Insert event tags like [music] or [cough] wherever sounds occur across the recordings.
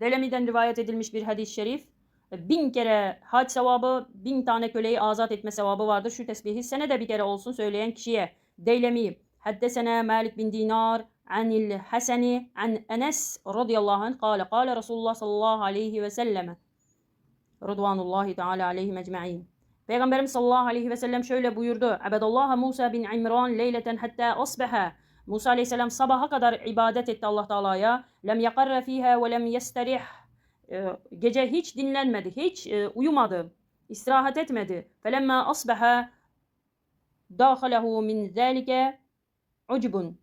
Delemi'den rivayet edilmiş bir hadis-i şerif. Bin kere hac sevabı, bin tane köleyi azat etme sevabı vardır. Şu tesbihi senede bir kere olsun söyleyen kişiye. Deylemi, haddesene Malik bin Dinar, anil Haseni, an Enes radıyallahu anh, kâle, kâle Resulullah sallallahu aleyhi ve selleme. Rıdvanullahi teala aleyhim ecma'in. Peygamberimiz sallallahu aleyhi ve sellem şöyle buyurdu. Abedallah Musa bin İmran leyleten hatta asbaha. Musa aleyhisselam sabaha kadar ibadet etti Allah Teala'ya. Lem yakarre fiha ve lem yesterih. Ee, Gece hiç dinlenmedi, hiç e, uyumadı, istirahat etmedi. Felemma asbaha dâhalehu min zâlike ucbun.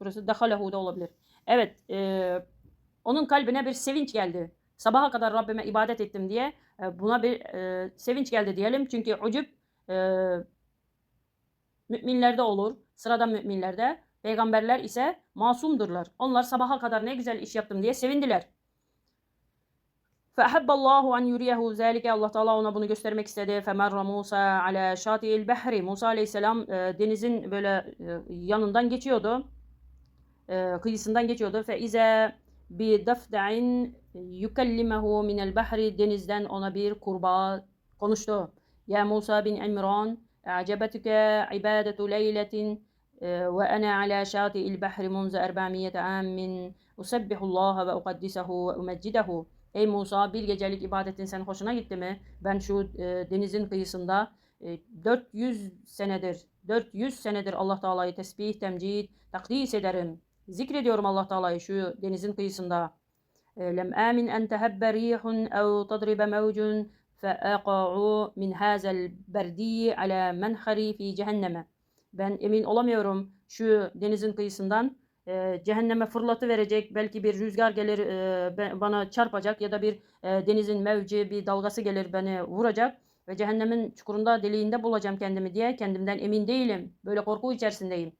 Burası dâhalehu da olabilir. Evet, e, onun kalbine bir sevinç geldi. Sabaha kadar Rabbime ibadet ettim diye e, buna bir e, sevinç geldi diyelim. Çünkü ucub e, müminlerde olur, sıradan müminlerde. Peygamberler ise masumdurlar. Onlar sabaha kadar ne güzel iş yaptım diye sevindiler. فَأَحَبَّ اللّٰهُ أَنْ يُرِيَهُ ذَٰلِكَ Allah Teala ona bunu göstermek istedi. فَمَرَّ مُوسَى عَلَى شَاطِئِ الْبَحْرِ Musa Aleyhisselam e, denizin böyle e, yanından geçiyordu. E, kıyısından geçiyordu. فَاِذَا بِدَفْدَعٍ يُكَلِّمَهُ مِنَ الْبَحْرِ Denizden ona bir kurbağa konuştu. Ya Musa bin İmran أعجبتك عبادة ليلة وأنا على شاطئ البحر منذ أربعمية عام أسبح الله وأقدسه وأمجده Ey Musa bir gecelik ibadetin sen hoşuna gitti mi? Ben şu e, denizin kıyısında e, 400 senedir 400 senedir Allah Teala'yı tesbih, temcid, takdis ederim. Zikrediyorum Allah Teala'yı şu denizin kıyısında. E, Lem amin en tehebbe rihun ev tadribe mevcun فَاَقَعُوا min hazel berdi ala menhari fi cehenneme. Ben emin olamıyorum şu denizin kıyısından e, cehenneme fırlatı verecek belki bir rüzgar gelir e, be- bana çarpacak ya da bir e, denizin mevci bir dalgası gelir beni vuracak ve cehennemin çukurunda deliğinde bulacağım kendimi diye kendimden emin değilim. Böyle korku içerisindeyim.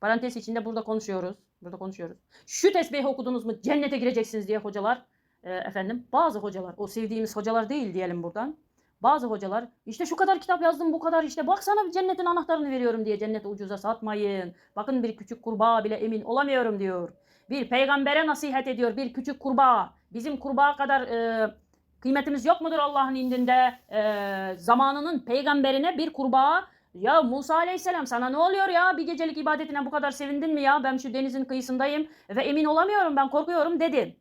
Parantez içinde burada konuşuyoruz. Burada konuşuyoruz. Şu tesbihi okudunuz mu cennete gireceksiniz diye hocalar e, efendim bazı hocalar o sevdiğimiz hocalar değil diyelim buradan. Bazı hocalar işte şu kadar kitap yazdım bu kadar işte baksana cennetin anahtarını veriyorum diye cenneti ucuza satmayın. Bakın bir küçük kurbağa bile emin olamıyorum diyor. Bir peygambere nasihat ediyor bir küçük kurbağa. Bizim kurbağa kadar e, kıymetimiz yok mudur Allah'ın indinde? E, zamanının peygamberine bir kurbağa ya Musa Aleyhisselam sana ne oluyor ya bir gecelik ibadetine bu kadar sevindin mi ya ben şu denizin kıyısındayım ve emin olamıyorum ben korkuyorum dedi.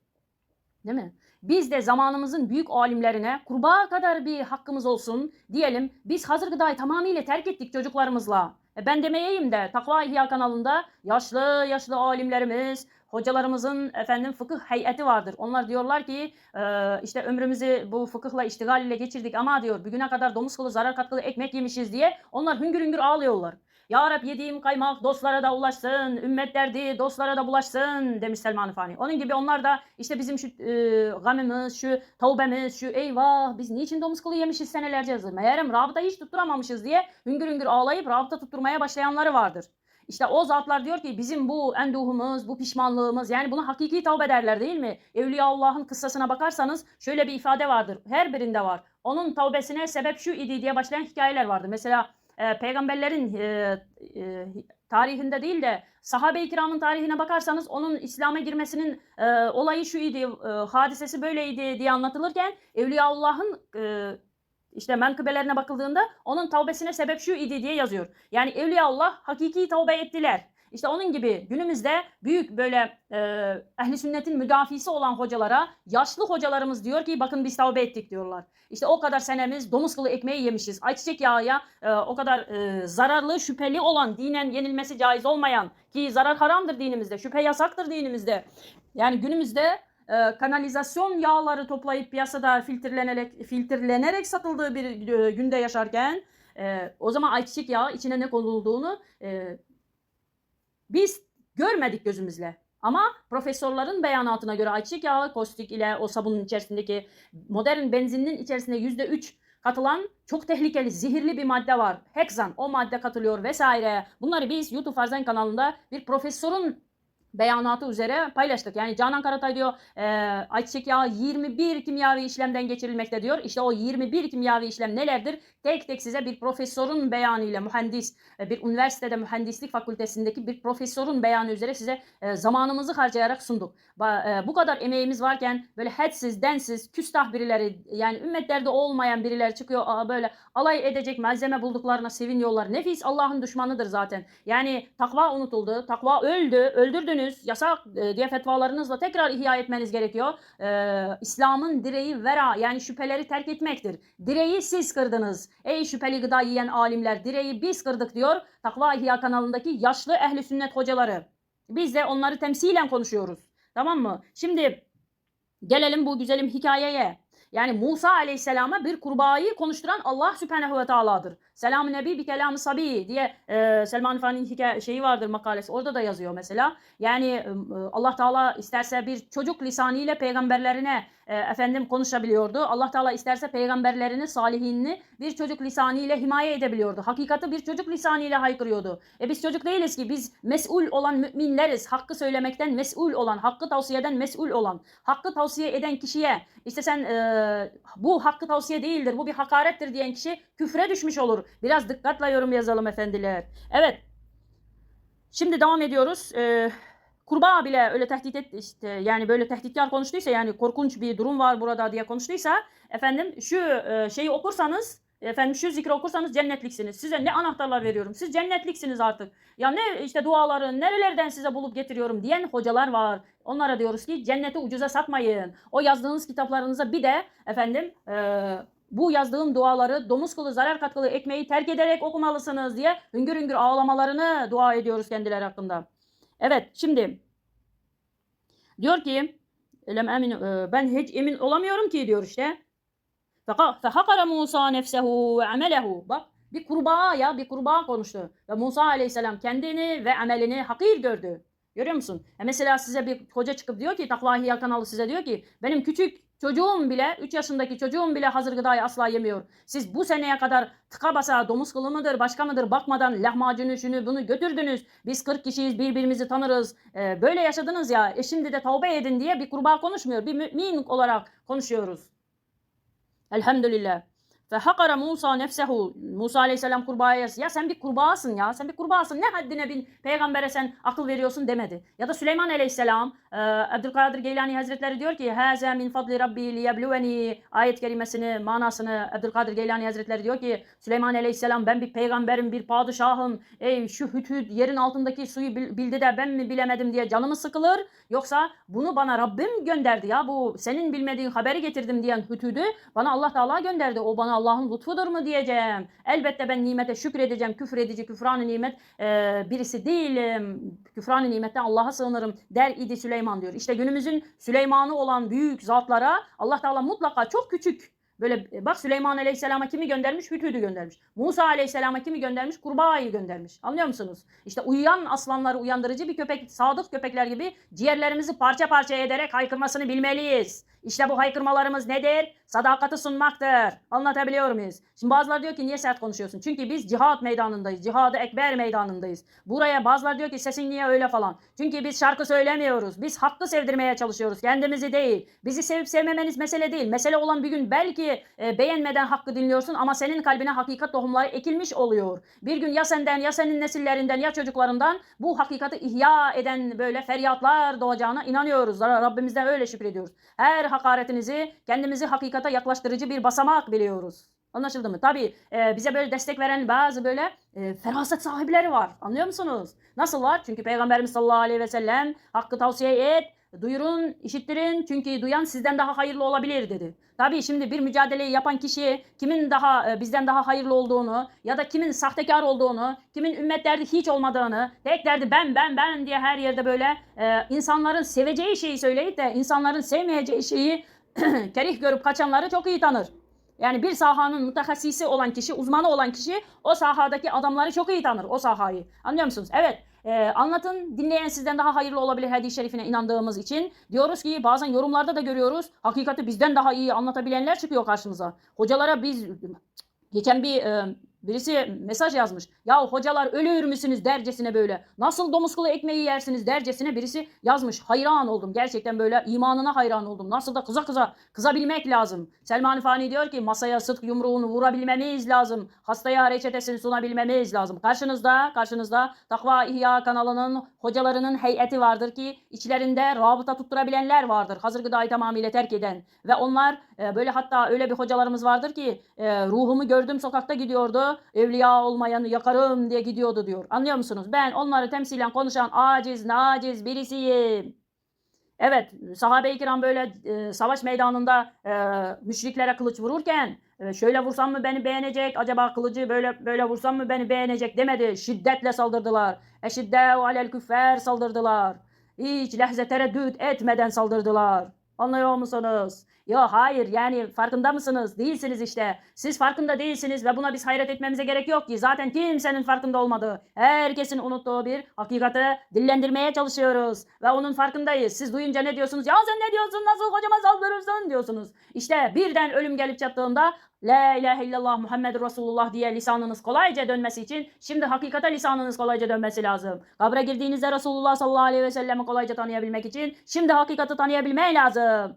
Değil mi? Biz de zamanımızın büyük alimlerine kurbağa kadar bir hakkımız olsun diyelim. Biz hazır gıdayı tamamıyla terk ettik çocuklarımızla. E ben demeyeyim de Takva İhya kanalında yaşlı yaşlı alimlerimiz, hocalarımızın efendim fıkıh heyeti vardır. Onlar diyorlar ki e, işte ömrümüzü bu fıkıhla iştigal ile geçirdik ama diyor bugüne kadar domuz kılı zarar katkılı ekmek yemişiz diye onlar hüngür hüngür ağlıyorlar. Ya Rab yediğim kaymak dostlara da ulaşsın, ümmet derdi dostlara da bulaşsın demiş Selman-ı Fani. Onun gibi onlar da işte bizim şu e, gamımız, şu tavbemiz, şu eyvah biz niçin domuz kılı yemişiz senelerce yazır. Meğerim rabıta hiç tutturamamışız diye hüngür hüngür ağlayıp rabıta tutturmaya başlayanları vardır. İşte o zatlar diyor ki bizim bu enduhumuz, bu pişmanlığımız yani buna hakiki tavbe derler değil mi? Evliya Allah'ın kıssasına bakarsanız şöyle bir ifade vardır. Her birinde var. Onun tavbesine sebep şu idi diye başlayan hikayeler vardır. Mesela e, peygamberlerin e, e, tarihinde değil de sahabe-i kiramın tarihine bakarsanız onun İslam'a girmesinin e, olayı şu idi, e, hadisesi böyleydi diye anlatılırken Evliyaullah'ın e, işte menkıbelerine bakıldığında onun tavbesine sebep şu idi diye yazıyor. Yani Evliyaullah hakiki tavbe ettiler. İşte onun gibi günümüzde büyük böyle e, ehli sünnetin müdafisi olan hocalara yaşlı hocalarımız diyor ki bakın biz tavbe ettik diyorlar. İşte o kadar senemiz domuz kılı ekmeği yemişiz. Ayçiçek yağıya e, o kadar e, zararlı şüpheli olan dinen yenilmesi caiz olmayan ki zarar haramdır dinimizde şüphe yasaktır dinimizde. Yani günümüzde e, kanalizasyon yağları toplayıp piyasada filtrelenerek filtrelenerek satıldığı bir e, günde yaşarken e, o zaman ayçiçek yağı içine ne konulduğunu e, biz görmedik gözümüzle. Ama profesörlerin beyanatına göre ayçiçek yağı kostik ile o sabunun içerisindeki modern benzinin içerisinde yüzde üç katılan çok tehlikeli, zehirli bir madde var. Hexan, o madde katılıyor vesaire. Bunları biz YouTube Farzen kanalında bir profesörün beyanatı üzere paylaştık. Yani Canan Karatay diyor e, ayçiçek yağı 21 kimyavi işlemden geçirilmekte diyor. İşte o 21 kimyavi işlem nelerdir? Tek tek size bir profesörün beyanıyla mühendis e, bir üniversitede mühendislik fakültesindeki bir profesörün beyanı üzere size e, zamanımızı harcayarak sunduk. Ba, e, bu kadar emeğimiz varken böyle hadsiz, densiz, küstah birileri yani ümmetlerde olmayan birileri çıkıyor aa, böyle alay edecek malzeme bulduklarına seviniyorlar. Nefis Allah'ın düşmanıdır zaten. Yani takva unutuldu. Takva öldü. Öldürdünüz. Yasak e, diye fetvalarınızla tekrar ihya etmeniz gerekiyor. Ee, İslam'ın direği vera yani şüpheleri terk etmektir. Direği siz kırdınız. Ey şüpheli gıda yiyen alimler direği biz kırdık diyor. Takva İhya kanalındaki yaşlı ehli sünnet hocaları. Biz de onları temsilen konuşuyoruz. Tamam mı? Şimdi gelelim bu güzelim hikayeye. Yani Musa Aleyhisselam'a bir kurbağayı konuşturan Allah Sübhanehu ve Teala'dır. Selam-ı Nebi bir kelamı sabi diye e, Selman hikaye şeyi vardır makalesi. Orada da yazıyor mesela. Yani e, Allah Teala isterse bir çocuk lisanıyla peygamberlerine e, efendim konuşabiliyordu. Allah Teala isterse peygamberlerini, salihinini bir çocuk lisanıyla himaye edebiliyordu. Hakikati bir çocuk lisanıyla haykırıyordu. E biz çocuk değiliz ki. Biz mesul olan müminleriz. Hakkı söylemekten mesul olan, hakkı tavsiyeden mesul olan, hakkı tavsiye eden kişiye işte sen e, bu hakkı tavsiye değildir, bu bir hakarettir diyen kişi küfre düşmüş olur. Biraz dikkatle yorum yazalım efendiler. Evet. Şimdi devam ediyoruz. Ee, kurbağa bile öyle tehdit et işte yani böyle tehditkar konuştuysa yani korkunç bir durum var burada diye konuştuysa efendim şu e, şeyi okursanız efendim şu zikri okursanız cennetliksiniz. Size ne anahtarlar veriyorum. Siz cennetliksiniz artık. Ya ne işte duaları nerelerden size bulup getiriyorum diyen hocalar var. Onlara diyoruz ki cenneti ucuza satmayın. O yazdığınız kitaplarınıza bir de efendim e, bu yazdığım duaları domuz kılı zarar katkılı ekmeği terk ederek okumalısınız diye hüngür hüngür ağlamalarını dua ediyoruz kendileri hakkında. Evet şimdi diyor ki e, ben hiç emin olamıyorum ki diyor işte. Fehakara Musa nefsehu ve amelehu. Bak bir kurbağa ya bir kurbağa konuştu. Ve Musa aleyhisselam kendini ve amelini hakir gördü. Görüyor musun? E mesela size bir hoca çıkıp diyor ki Takva Hiya kanalı size diyor ki benim küçük Çocuğum bile 3 yaşındaki çocuğum bile hazır gıdayı asla yemiyor. Siz bu seneye kadar tıka basa domuz kılı mıdır başka mıdır bakmadan lahmacunu şunu bunu götürdünüz. Biz 40 kişiyiz birbirimizi tanırız. Ee, böyle yaşadınız ya e şimdi de tavbe edin diye bir kurbağa konuşmuyor. Bir mümin olarak konuşuyoruz. Elhamdülillah. Ve hakara Musa nefsehu. Musa aleyhisselam kurbağaya ya sen bir kurbağasın ya. Sen bir kurbağasın. Ne haddine bin peygambere sen akıl veriyorsun demedi. Ya da Süleyman aleyhisselam e, Abdülkadir Geylani Hazretleri diyor ki Haza min fadli rabbi liyebluveni ayet kelimesini manasını Abdülkadir Geylani Hazretleri diyor ki Süleyman aleyhisselam ben bir peygamberim bir padişahım. Ey şu hüt yerin altındaki suyu bildi de ben mi bilemedim diye canımı sıkılır. Yoksa bunu bana Rabbim gönderdi ya bu senin bilmediğin haberi getirdim diyen hütüdü bana Allah Teala gönderdi. O bana Allah'ın lütfudur mu diyeceğim. Elbette ben nimete şükredeceğim. Küfür edici, küfran-ı nimet e, birisi değilim. Küfran-ı nimetten Allah'a sığınırım der idi Süleyman diyor. İşte günümüzün Süleyman'ı olan büyük zatlara Allah Teala mutlaka çok küçük Böyle e, bak Süleyman Aleyhisselam'a kimi göndermiş? Hütüdü göndermiş. Musa Aleyhisselam'a kimi göndermiş? Kurbağayı göndermiş. Anlıyor musunuz? İşte uyuyan aslanları uyandırıcı bir köpek, sadık köpekler gibi ciğerlerimizi parça parça ederek haykırmasını bilmeliyiz. İşte bu haykırmalarımız nedir? Sadakati sunmaktır. Anlatabiliyor muyuz? Şimdi bazıları diyor ki niye sert konuşuyorsun? Çünkü biz cihat meydanındayız. Cihadı ekber meydanındayız. Buraya bazıları diyor ki sesin niye öyle falan. Çünkü biz şarkı söylemiyoruz. Biz hakkı sevdirmeye çalışıyoruz. Kendimizi değil. Bizi sevip sevmemeniz mesele değil. Mesele olan bir gün belki e, beğenmeden hakkı dinliyorsun ama senin kalbine hakikat tohumları ekilmiş oluyor. Bir gün ya senden ya senin nesillerinden ya çocuklarından bu hakikati ihya eden böyle feryatlar doğacağına inanıyoruz. Rabbimizden öyle şükrediyoruz. Her hakaretinizi kendimizi hakikate yaklaştırıcı bir basamak biliyoruz. Anlaşıldı mı? Tabii e, bize böyle destek veren bazı böyle e, feraset sahipleri var. Anlıyor musunuz? Nasıl var? Çünkü Peygamberimiz sallallahu aleyhi ve sellem hakkı tavsiye et, duyurun, işittirin çünkü duyan sizden daha hayırlı olabilir dedi. Tabii şimdi bir mücadeleyi yapan kişi kimin daha e, bizden daha hayırlı olduğunu ya da kimin sahtekar olduğunu, kimin ümmet derdi hiç olmadığını, tek derdi ben ben ben diye her yerde böyle e, insanların seveceği şeyi söyleyip de insanların sevmeyeceği şeyi [clears throat] kerih görüp kaçanları çok iyi tanır. Yani bir sahanın mütehassisi olan kişi, uzmanı olan kişi o sahadaki adamları çok iyi tanır o sahayı. Anlıyor musunuz? Evet. E, anlatın. Dinleyen sizden daha hayırlı olabilir hadis-i şerifine inandığımız için. Diyoruz ki bazen yorumlarda da görüyoruz. Hakikati bizden daha iyi anlatabilenler çıkıyor karşımıza. Hocalara biz geçen bir e, Birisi mesaj yazmış. Ya hocalar ölür müsünüz dercesine böyle. Nasıl domuz ekmeği yersiniz dercesine birisi yazmış. Hayran oldum. Gerçekten böyle imanına hayran oldum. Nasıl da kıza kıza kızabilmek lazım. Selman Fani diyor ki masaya sıdk yumruğunu vurabilmemiz lazım. Hastaya reçetesini sunabilmemiz lazım. Karşınızda, karşınızda Takva İhya kanalının hocalarının heyeti vardır ki içlerinde rabıta tutturabilenler vardır. Hazır gıdayı tamamıyla terk eden. Ve onlar e, böyle hatta öyle bir hocalarımız vardır ki e, ruhumu gördüm sokakta gidiyordu. Evliya olmayanı yakarım diye gidiyordu diyor. Anlıyor musunuz? Ben onları temsilen konuşan aciz, naciz birisiyim. Evet, sahabe-i kiram böyle e, savaş meydanında e, müşriklere kılıç vururken e, şöyle vursam mı beni beğenecek, acaba kılıcı böyle böyle vursam mı beni beğenecek demedi. Şiddetle saldırdılar. Eşiddâhu alel küffer saldırdılar. Hiç lehze tereddüt etmeden saldırdılar. Anlıyor musunuz? Ya hayır yani farkında mısınız? Değilsiniz işte. Siz farkında değilsiniz ve buna biz hayret etmemize gerek yok ki. Zaten kimsenin farkında olmadığı, herkesin unuttuğu bir hakikati dillendirmeye çalışıyoruz. Ve onun farkındayız. Siz duyunca ne diyorsunuz? Ya sen ne diyorsun? Nasıl kocama saldırırsın diyorsunuz. İşte birden ölüm gelip çattığında La ilahe illallah Muhammed Resulullah diye lisanınız kolayca dönmesi için şimdi hakikate lisanınız kolayca dönmesi lazım. Kabre girdiğinizde Resulullah sallallahu aleyhi ve sellem'i kolayca tanıyabilmek için şimdi hakikati tanıyabilmek lazım.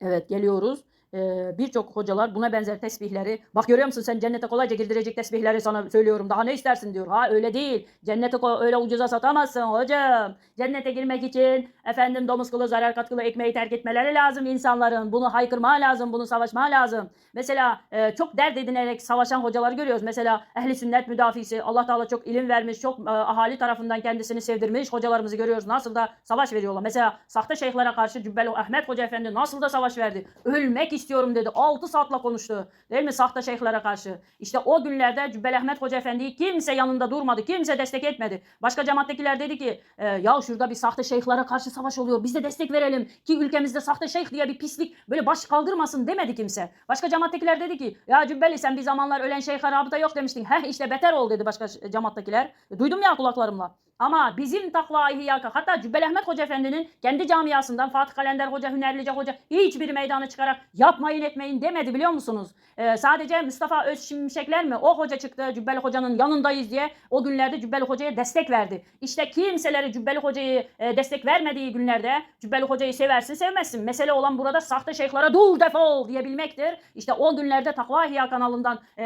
Evet geliyoruz. Ee, Birçok hocalar buna benzer tesbihleri bak görüyor musun sen cennete kolayca girdirecek tesbihleri sana söylüyorum daha ne istersin diyor. Ha öyle değil cennete öyle ucuza satamazsın hocam. Cennete girmek için efendim domuz kılı zarar katkılı ekmeği terk etmeleri lazım insanların. Bunu haykırma lazım bunu savaşma lazım. Mesela e, çok dert edinerek savaşan hocaları görüyoruz. Mesela ehli sünnet müdafisi Allah Teala çok ilim vermiş çok e, ahali tarafından kendisini sevdirmiş hocalarımızı görüyoruz. Nasıl da savaş veriyorlar. Mesela sahte şeyhlere karşı Cübbeli Ahmet Hoca Efendi nasıl da savaş verdi. Ölmek istiyorum dedi. 6 saatle konuştu. Değil mi sahte şeyhlere karşı? İşte o günlerde Cübbeli Ahmet Hoca Efendi'yi kimse yanında durmadı. Kimse destek etmedi. Başka cemaattekiler dedi ki e, ya şurada bir sahte şeyhlere karşı savaş oluyor. Biz de destek verelim ki ülkemizde sahte şeyh diye bir pislik böyle baş kaldırmasın demedi kimse. Başka cemaattekiler dedi ki ya Cübbeli sen bir zamanlar ölen şeyhe rabıta yok demiştin. Heh işte beter ol dedi başka cemaattekiler. E, duydum ya kulaklarımla. Ama bizim takva ihyaka hatta Cübbeli Ahmet Hoca Efendi'nin kendi camiasından Fatih Kalender Hoca, Hünerlice Hoca hiçbir meydana çıkarak yapmayın etmeyin demedi biliyor musunuz? Ee, sadece Mustafa Özşimşekler mi? O hoca çıktı Cübbeli Hoca'nın yanındayız diye o günlerde Cübbeli Hoca'ya destek verdi. İşte kimseleri Cübbeli Hoca'yı e, destek vermediği günlerde Cübbeli Hoca'yı seversin sevmezsin. Mesele olan burada sahte şeyhlere dur defol diyebilmektir. İşte o günlerde Takva İhya kanalından e,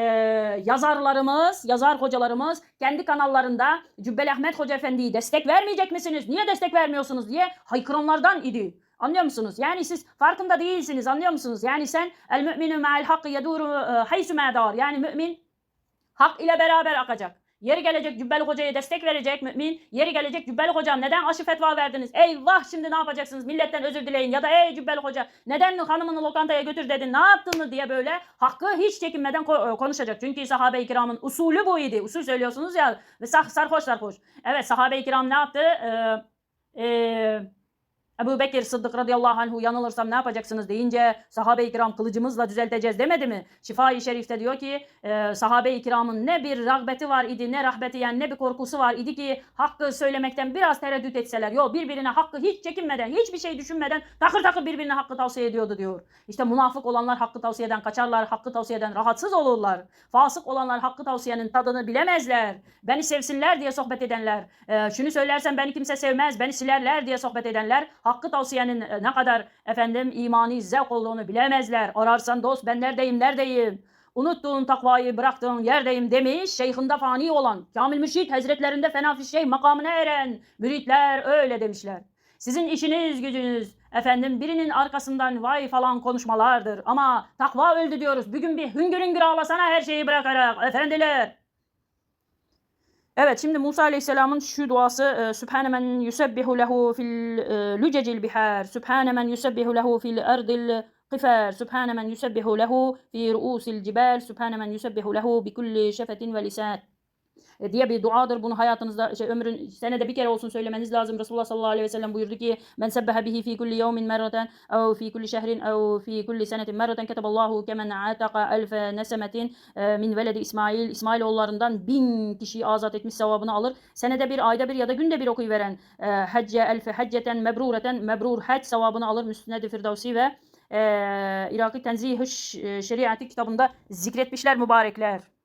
yazarlarımız, yazar hocalarımız kendi kanallarında Cübbeli Ahmet Hoca Efendi'yi destek vermeyecek misiniz? Niye destek vermiyorsunuz diye haykıranlardan idi. Anlıyor musunuz? Yani siz farkında değilsiniz. Anlıyor musunuz? Yani sen el müminü ma'al hakkı yeduru haysu medar. Yani mümin hak ile beraber akacak. Yeri gelecek Cübbeli Hoca'ya destek verecek mümin. Yeri gelecek Cübbeli Hocam neden aşı fetva verdiniz? Eyvah şimdi ne yapacaksınız? Milletten özür dileyin. Ya da ey Cübbeli Hoca neden hanımını lokantaya götür dedin? Ne yaptın diye böyle hakkı hiç çekinmeden ko- konuşacak. Çünkü sahabe-i kiramın usulü bu idi. Usul söylüyorsunuz ya. Ve sarhoş sarhoş. Evet sahabe-i kiram ne yaptı? Ee, ee, Ebu Bekir Sıddık radıyallahu anhu yanılırsam ne yapacaksınız deyince sahabe-i kiram kılıcımızla düzelteceğiz demedi mi? Şifa-i Şerif'te diyor ki e, sahabe-i kiramın ne bir rağbeti var idi ne rahbeti yani ne bir korkusu var idi ki hakkı söylemekten biraz tereddüt etseler. Yok birbirine hakkı hiç çekinmeden hiçbir şey düşünmeden takır takır birbirine hakkı tavsiye ediyordu diyor. İşte münafık olanlar hakkı tavsiyeden kaçarlar, hakkı tavsiyeden rahatsız olurlar. Fasık olanlar hakkı tavsiyenin tadını bilemezler. Beni sevsinler diye sohbet edenler, e, şunu söylersem beni kimse sevmez, beni silerler diye sohbet edenler hakkı tavsiyenin e, ne kadar efendim imani zevk olduğunu bilemezler. Ararsan dost ben neredeyim neredeyim. Unuttuğun takvayı bıraktığın yerdeyim demiş. Şeyhinde fani olan, Kamil Mürşit Hazretlerinde fena şeyh makamına eren müritler öyle demişler. Sizin işiniz gücünüz efendim birinin arkasından vay falan konuşmalardır. Ama takva öldü diyoruz. Bugün bir hüngür hüngür ağlasana her şeyi bırakarak efendiler. Evet şimdi Musa Aleyhisselam'ın şu duası e, Sübhane men yusebbihu lehu fil e, lücecil bihar Sübhane men yusebbihu lehu fil erdil قفار سبحان من يسبح له في رؤوس الجبال سبحان من يسبح له بكل شفة ولسان e, diye bir duadır. Bunu hayatınızda şey, ömrün senede bir kere olsun söylemeniz lazım. Resulullah sallallahu aleyhi ve sellem buyurdu ki men sebbeha bihi fi kulli yevmin merraten ev fi kulli şehrin ev fi kulli senetin merraten keteballahu kemen ataka elfe nesemetin e, min veledi İsmail. İsmailoğullarından bin kişiyi azat etmiş sevabını alır. Senede bir, ayda bir ya da günde bir okuyuveren e, hecce elfe hecceten mebrureten mebrur hac sevabını alır. Müsned-i Firdevsi ve e, İraki Tenzih-i Şeriatı kitabında zikretmişler mübarekler.